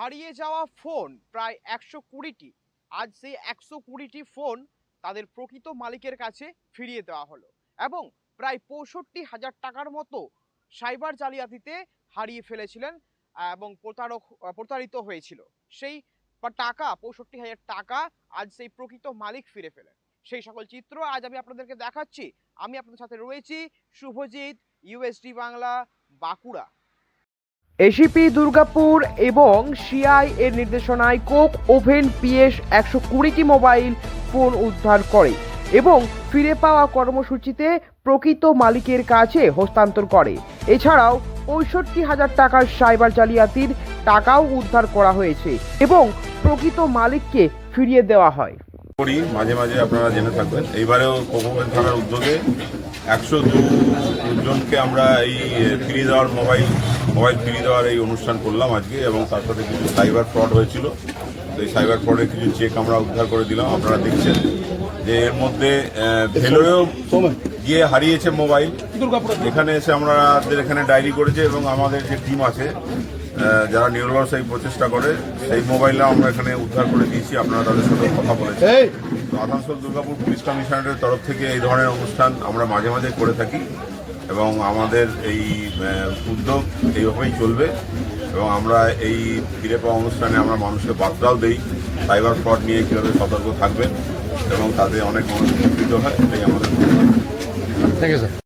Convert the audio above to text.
হারিয়ে যাওয়া ফোন প্রায় একশো কুড়িটি। আজ সেই একশো কুড়িটি ফোন তাদের প্রকৃত মালিকের কাছে ফিরিয়ে দেওয়া হলো এবং প্রায় পঁয়ষট্টি হাজার টাকার মতো সাইবার জালিয়াতিতে হারিয়ে ফেলেছিলেন এবং প্রতারক, প্রতারিত হয়েছিল। সেই টাকা, পঁয়ষট্টি হাজার টাকা আজ সেই প্রকৃত মালিক ফিরে ফেলেন সেই সকল চিত্র আজ আমি আপনাদেরকে দেখাচ্ছি। আমি আপনাদের সাথে রয়েছি শুভজিৎ ইউএসডি বাংলা বাঁকুড়া। এসিপি দুর্গাপুর এবং সিআই এর নির্দেশনায় কোক ওভেন পিএস একশো কুড়িটি মোবাইল ফোন উদ্ধার করে এবং ফিরে পাওয়া কর্মসূচিতে প্রকৃত মালিকের কাছে হস্তান্তর করে। এছাড়াও পঁয়ষট্টি হাজার টাকার সাইবার জালিয়াতির টাকাও উদ্ধার করা হয়েছে এবং প্রকৃত মালিককে ফিরিয়ে দেওয়া হয়। করি, মাঝে মাঝে আপনারা জেনে থাকবেন। এইবারেও কোকোভেন থানার উদ্যোগে একশো জনকে আমরা এই ফিরিয়ে দেওয়ার মোবাইল মোবাইল ফিরিয়ে দেওয়ার এই অনুষ্ঠান করলাম আজকে এবং তার সাথে কিছু সাইবার ফ্রড হয়েছিল। তো এই সাইবার ফ্রডের কিছু চেক আমরা উদ্ধার করে দিলাম আপনারা দেখছেন। যে এর মধ্যে ভেলোরেও গিয়ে হারিয়েছে মোবাইল এখানে এসে আমরা আমাদের এখানে ডায়েরি করেছে এবং আমাদের যে টিম আছে যারা নিউরোলস এই প্রচেষ্টা করে সেই মোবাইলটা আমরা এখানে উদ্ধার করে দিয়েছি আপনারা তাদের সাথে কথা বলেছেন। তো আসানসোল দুর্গাপুর পুলিশ কমিশনারের তরফ থেকে এই ধরনের অনুষ্ঠান আমরা মাঝে মাঝে করে থাকি। এবং আমাদের এই উদ্যোগ এইভাবেই চলবে। এবং আমরা এই ফিরে পাওয়া অনুষ্ঠানে আমরা মানুষকে বার্তাও দিই, সাইবার ফ্রড নিয়ে কীভাবে সতর্ক থাকবেন এবং তাদের অনেক মানুষ উপকৃত হয়, এটাই আমাদের থ্যাংক ইউ স্যার